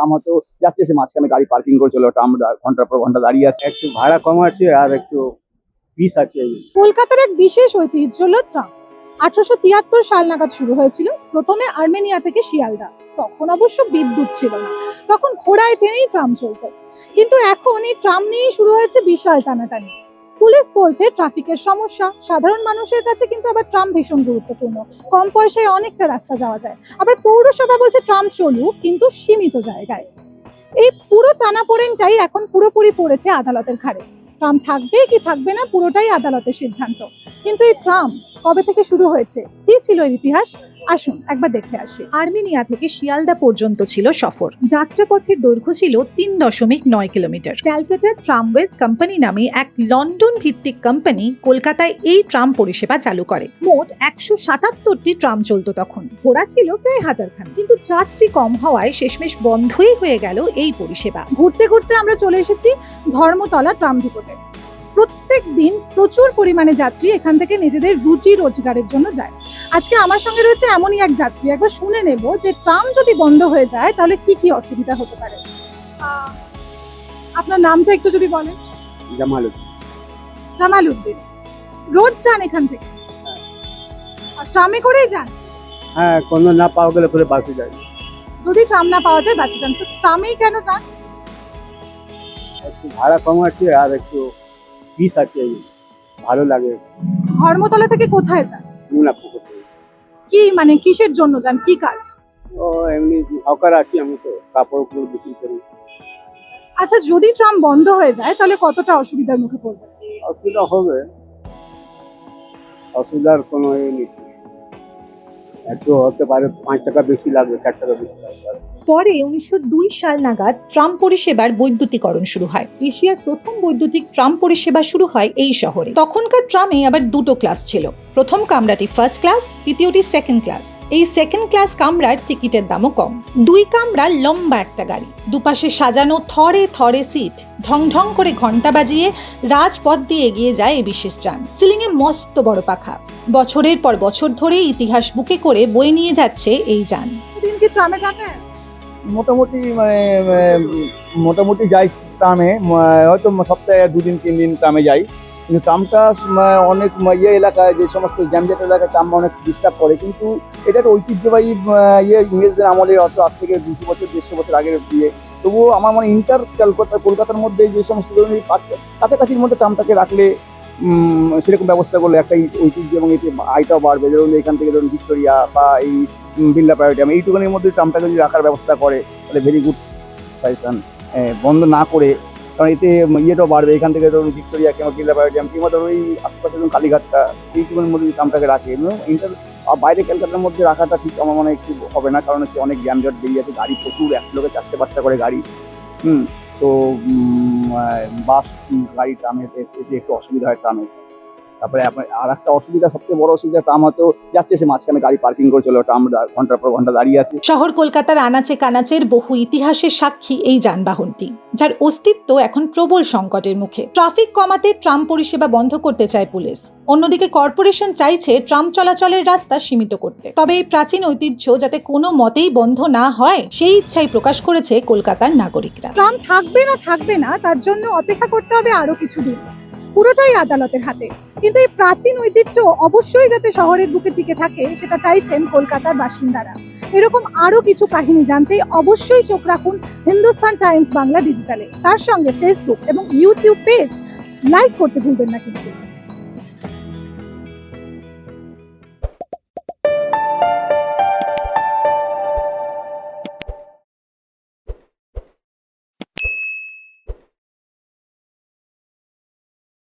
Tram হয়তো যাচ্ছে সে মাঝখানে গাড়ি পার্কিং করে চলো ট্রাম ঘণ্টার পর ঘণ্টা দাঁড়িয়ে আছে। একটু ভাড়া কম আছে আর একটু পিস আছে। কলকাতার এক বিশেষ ঐতিহ্য হল ট্রাম। আঠারোশো তিয়াত্তর সাল নাগাদ শুরু হয়েছিল প্রথমে আর্মেনিয়া থেকে শিয়ালদা। তখন অবশ্য বিদ্যুৎ ছিল না। তখন ঘোড়ায় টেনেই ট্রাম চলতো। কিন্তু এখন এই ট্রাম নিয়েই শুরু হয়েছে বিশাল টানাটানি। পুলিশ বলছে, ট্রাফিকের সমস্যা। সাধারণ মানুষের কাছে কিন্তু আবার ট্রাম ভীষণ গুরুত্বপূর্ণ। কম পয়সায় অনেকটা রাস্তা যাওয়া যায়। আবার পৌরসভা বলছে ট্রাম চলুক, কিন্তু সীমিত জায়গায়। এই পুরো টানাপোড়েনটাই এখন পুরোপুরি পড়েছে আদালতের ঘাড়ে। ট্রাম থাকবে কি থাকবে না, পুরোটাই আদালতের সিদ্ধান্ত। কিন্তু এই ট্রাম কবে থেকে শুরু হয়েছে? কি ছিল এর ইতিহাস? আসুন, একবার দেখে আসি। আর্মেনিয়া থেকে শিয়ালদা পর্যন্ত ছিল সফর। যাত্রাপথের দৈর্ঘ্য ছিল তিন দশমিক নয় কিলোমিটার। ক্যালকাটা ট্রামওয়েজ কোম্পানি নামে এক লন্ডন ভিত্তিক কোম্পানি কলকাতায় এই ট্রাম পরিষেবা চালু করে। মোট একশো সাতাত্তরটি ট্রাম চলতো তখন। ঘোড়া ছিল প্রায় হাজারখান কিন্তু যাত্রী কম হওয়ায় শেষমেশ বন্ধই হয়ে গেল এই পরিষেবা। ঘুরতে ঘুরতে আমরা চলে এসেছি ধর্মতলা ট্রাম ডিপোতে। প্রত্যেক দিন প্রচুর পরিমাণে যাত্রী এখান থেকে নিজেদের রুটি রোজগারের জন্য যায়। আজকে আমার সঙ্গে রয়েছে এমনই এক যাত্রী। একবার শুনে নেব যে ট্রাম যদি বন্ধ হয়ে যায় তাহলে কি কি অসুবিধা হতে পারে? আপনার নামটা একটু যদি বলেন। জামাল জামাল উদ্দিন। রোজ যান এখান থেকে? আর ট্রামে করেই যান? হ্যাঁ কোনো না পাওয়া গেলে করে বাসে যাই। যদি ট্রাম না পাওয়া যায় বাঁচে যান। তো ট্রামেই কেন যান? একটু ভাড়া কম আছে আর একটু পিস আছে। ভালো লাগে। ধর্মতলা থেকে কোথায় যান? থেকে। কি মানে কিসের জন্য যান কি কাজ? ও এমনি হকার আছি আমি তো কাপড় উপর বিক্রি করি। আচ্ছা যদি ট্রাম বন্ধ হয়ে যায় তাহলে কতটা অসুবিধার মুখে পড়বে? অসুবিধা হবে। অসুবিধার কোনো এ নেই। একটু হতে পারে পাঁচ টাকা বেশি লাগবে চার টাকা বেশি লাগবে। পরে উনিশশো দুই সাল নাগাদ ট্রাম পরিষেবার বৈদ্যুতিকরণ শুরু হয়। এশিয়ার প্রথম বৈদ্যুতিক ট্রাম পরিষেবা শুরু হয় এই শহরে। তখনকার ট্রামে আবার দুটো ক্লাস ছিল। প্রথম কামরাটি ফার্স্ট ক্লাস, দ্বিতীয়টি সেকেন্ড ক্লাস। এই সেকেন্ড ক্লাস কামরার টিকিটের দামও কম। দুই কামরা লম্বা একটা গাড়ি। দুপাশে সাজানো থরে থরে সিট। ঢং ঢং করে ঘণ্টা বাজিয়ে রাজপথ দিয়ে এগিয়ে যায় এই বিশেষ যান সিলিংয়ে মস্ত বড় পাখা। বছরের পর বছর ধরে ইতিহাস বুকে করে বয়ে নিয়ে যাচ্ছে এই যান। ট্রামে মোটামুটি মানে মোটামুটি যাই ট্রামে হয়তো সপ্তাহে দুদিন তিন দিন ট্রামে যাই। কিন্তু ট্রামটা অনেক ইয়ে এলাকায়, যে সমস্ত জ্যামজেট এলাকায় ট্রাম অনেক ডিস্টার্ব করে। কিন্তু এটা একটা ঐতিহ্যবাহী ইয়ে ইংরেজদের আমলে অত আজ থেকে দুশো বছর, দেড়শো বছর আগের ইয়ে। তবুও আমার মানে ইন্টার কলকাতা কলকাতার মধ্যে যে সমস্ত ধরুন এই কাছে- কাছাকাছির মধ্যে ট্রামটাকে রাখলে সেরকম ব্যবস্থা করলে একটা ঐতিহ্য এবং এটি আয়টাও বাড়বে। ধরুন এখান থেকে ধরুন ভিক্টোরিয়া বা এই বিল্লা প্রায়োরিটি। আমি এইটুকুনের মধ্যে ট্রামটাকে যদি রাখার ব্যবস্থা করে, তাহলে ভেরি গুড সাজেশন বন্ধ না করে, কারণ এতে ইয়েটাও বাড়বে। এখান থেকে ধরুন ভিক্টোরিয়া কিংবা বিল্লা প্রায়োরিটি কিংবা ধরুন ওই আশপাশে ধরুন কালীঘাটটা, এইটুকুনের মধ্যে যদি ট্রামটাকে রাখে ইন্টার বাইরে ক্যালকাটার মধ্যে রাখাটা ঠিক আমার মনে একটু হবে না, কারণ হচ্ছে অনেক জ্যামজট বেরিয়ে আছে, গাড়ি প্রচুর, এক লোকে চারটে পাঁচটা করে গাড়ি। হুম, তো বাস, গাড়ি ট্রামে এতে একটু অসুবিধা হয় ট্রামে তারপরে আপনার আর একটা অসুবিধা সবচেয়ে বড় অসুবিধা ট্রাম হয়তো যাচ্ছে সে মাঝখানে গাড়ি পার্কিং করে চলো ট্রাম ঘণ্টার পর ঘণ্টা দাঁড়িয়ে আছে। শহর কলকাতার আনাচে কানাচের বহু ইতিহাসের সাক্ষী এই যানবাহনটি যার অস্তিত্ব এখন প্রবল সংকটের মুখে। ট্রাফিক কমাতে ট্রাম পরিষেবা বন্ধ করতে চায় পুলিশ। অন্যদিকে কর্পোরেশন চাইছে ট্রাম চলাচলের রাস্তা সীমিত করতে। তবে এই প্রাচীন ঐতিহ্য যাতে কোনো মতেই বন্ধ না হয় সেই ইচ্ছাই প্রকাশ করেছে কলকাতার নাগরিকরা। ট্রাম থাকবে না থাকবে না তার জন্য অপেক্ষা করতে হবে আরও কিছুদিন পুরোটাই আদালতের হাতে। কিন্তু এই প্রাচীন ঐতিহ্য অবশ্যই যাতে শহরের বুকে টিকে থাকে, সেটা চাইছেন কলকাতার বাসিন্দারা। এরকম আরও কিছু কাহিনী জানতে অবশ্যই চোখ রাখুন হিন্দুস্তান টাইমস বাংলা ডিজিটালে। তার সঙ্গে ফেসবুক এবং ইউটিউব পেজ লাইক করতে ভুলবেন না কিন্তু।